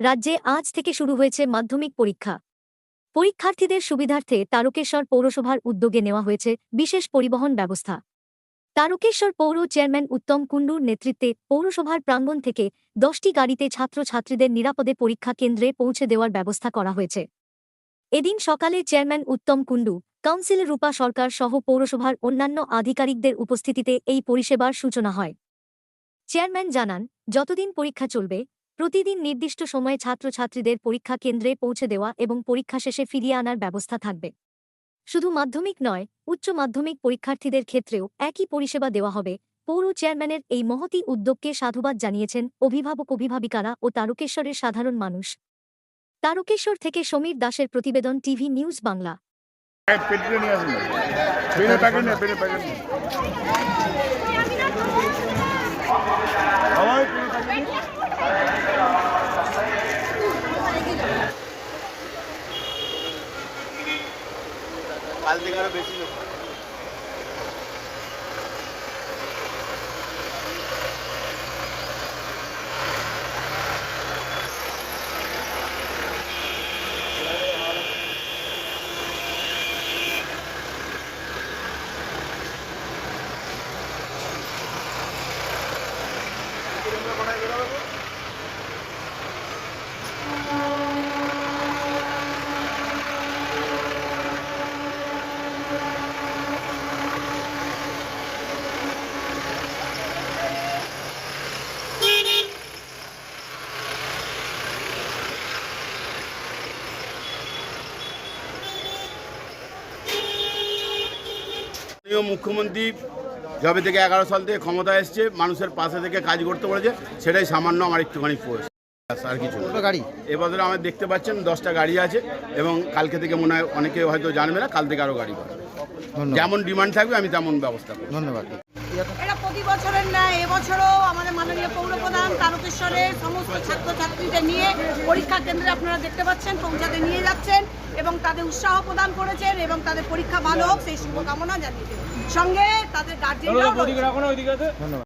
রাজ্যে আজ থেকে শুরু হয়েছে মাধ্যমিক পরীক্ষা। পরীক্ষার্থীদের সুবিধার্থে তারকেশ্বর পৌরসভার উদ্যোগে নেওয়া হয়েছে বিশেষ পরিবহন ব্যবস্থা। তারকেশ্বর পৌর চেয়ারম্যান উত্তম কুণ্ডুর নেতৃত্বে পৌরসভার প্রাঙ্গণ থেকে দশটি গাড়িতে ছাত্রছাত্রীদের নিরাপদে পরীক্ষা কেন্দ্রে পৌঁছে দেওয়ার ব্যবস্থা করা হয়েছে। এদিন সকালে চেয়ারম্যান উত্তম কুণ্ডু কাউন্সিল রূপা সরকার সহ পৌরসভার অন্যান্য আধিকারিকদের উপস্থিতিতে এই পরিষেবার সূচনা হয়। চেয়ারম্যান জানান, যতদিন পরীক্ষা চলবে প্রতিদিন নির্দিষ্ট সময়ে ছাত্রছাত্রীদের পরীক্ষা কেন্দ্রে পৌঁছে দেওয়া এবং পরীক্ষা শেষে ফিরিয়ে আনার ব্যবস্থা থাকবে। শুধু মাধ্যমিক নয়, উচ্চ মাধ্যমিক পরীক্ষার্থীদের ক্ষেত্রেও একই পরিষেবা দেওয়া হবে, পৌর চেয়ারম্যানের এই মহতী উদ্যোগকে সাধুবাদ জানিয়েছেন অভিভাবক অভিভাবিকারা ও তারকেশ্বরের সাধারণ মানুষ। তারকেশ্বর থেকে সমীর দাসের প্রতিবেদন টিভি নিউজ বাংলা। প্যাকেট কাল থেকে আরও বেশি লোক মাননীয় মুখ্যমন্ত্রী যবে থেকে এগারো সাল থেকে ক্ষমতা এসছে মানুষের পাশে থেকে কাজ করতে পেরেছে সেটাই সামান্য আমার একটুখানি ফোর্স আর কিছু গাড়ি। এবছরে আমার দেখতে পাচ্ছেন দশটা গাড়ি আছে এবং কালকে থেকে মনে হয় অনেকে হয়তো জানবে না কাল থেকে আরও গাড়ি পাবে। যেমন ডিমান্ড থাকবে আমি তেমন ব্যবস্থা করব ধন্যবাদ। এটা প্রতি বছরের না এবছরও আমাদের মাননীয় পৌরপ্রধান তারকেশ্বরের সমস্ত ছাত্রছাত্রীদের নিয়ে পরীক্ষা কেন্দ্রে আপনারা দেখতে পাচ্ছেন পৌঁছাতে নিয়ে যাচ্ছেন এবং তাদের উৎসাহ প্রদান করেছেন এবং তাদের পরীক্ষা ভালো হোক সেই শুভকামনা জানিয়েছেন সঙ্গে তাদের গার্জেনরাও। ধন্যবাদ।